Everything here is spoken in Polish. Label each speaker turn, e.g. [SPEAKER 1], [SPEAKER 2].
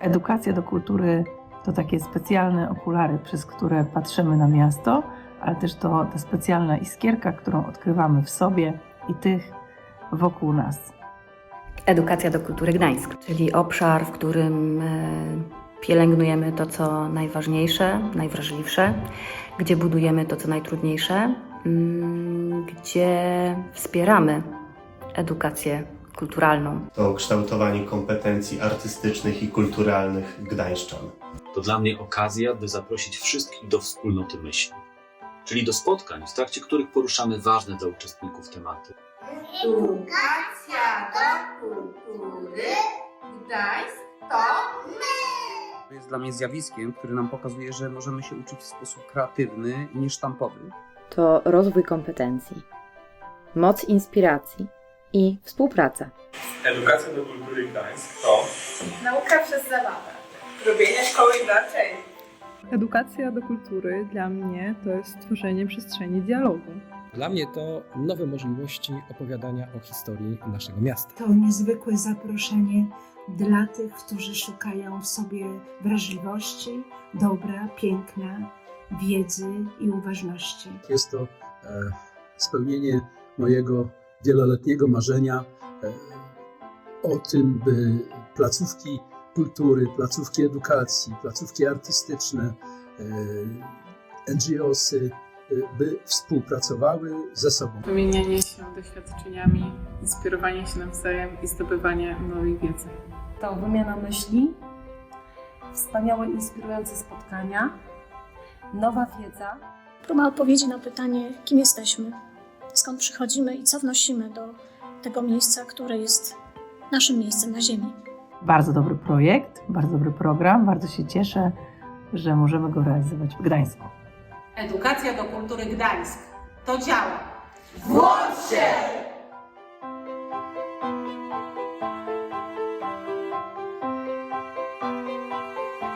[SPEAKER 1] Edukacja do kultury to takie specjalne okulary, przez które patrzymy na miasto, ale też to ta specjalna iskierka, którą odkrywamy w sobie i tych wokół nas.
[SPEAKER 2] Edukacja do kultury Gdańsk, czyli obszar, w którym e, pielęgnujemy to, co najważniejsze, najwrażliwsze, gdzie budujemy to, co najtrudniejsze, mm, gdzie wspieramy edukację kulturalną.
[SPEAKER 3] To kształtowanie kompetencji artystycznych i kulturalnych gdańszczan.
[SPEAKER 4] To dla mnie okazja, by zaprosić wszystkich do wspólnoty myśli, czyli do spotkań, w trakcie których poruszamy ważne dla uczestników tematy.
[SPEAKER 5] Edukacja do kultury Gdańsk to
[SPEAKER 6] To jest dla mnie zjawiskiem, które nam pokazuje, że możemy się uczyć w sposób kreatywny i niesztampowy.
[SPEAKER 7] to rozwój kompetencji, moc inspiracji i współpraca.
[SPEAKER 8] Edukacja do kultury Gdańsk to
[SPEAKER 5] nauka przez zabawę. Robienie szkoły inaczej.
[SPEAKER 9] Edukacja do kultury dla mnie to jest tworzenie przestrzeni dialogu.
[SPEAKER 10] Dla mnie to nowe możliwości opowiadania o historii naszego miasta.
[SPEAKER 11] To niezwykłe zaproszenie dla tych, którzy szukają w sobie wrażliwości, dobra, piękna, wiedzy i uważności.
[SPEAKER 12] Jest to e, spełnienie mojego wieloletniego marzenia e, o tym, by placówki kultury, placówki edukacji, placówki artystyczne, e, NGOsy, e, by współpracowały ze sobą.
[SPEAKER 9] Wymienianie się doświadczeniami, inspirowanie się nawzajem i zdobywanie nowej wiedzy.
[SPEAKER 11] To wymiana myśli, wspaniałe, inspirujące spotkania, nowa wiedza.
[SPEAKER 5] Próba odpowiedzi na pytanie, kim jesteśmy, skąd przychodzimy i co wnosimy do tego miejsca, które jest naszym miejscem na Ziemi.
[SPEAKER 1] Bardzo dobry projekt, bardzo dobry program. Bardzo się cieszę, że możemy go realizować w Gdańsku.
[SPEAKER 5] Edukacja do kultury Gdańsk to działa. Włącz się!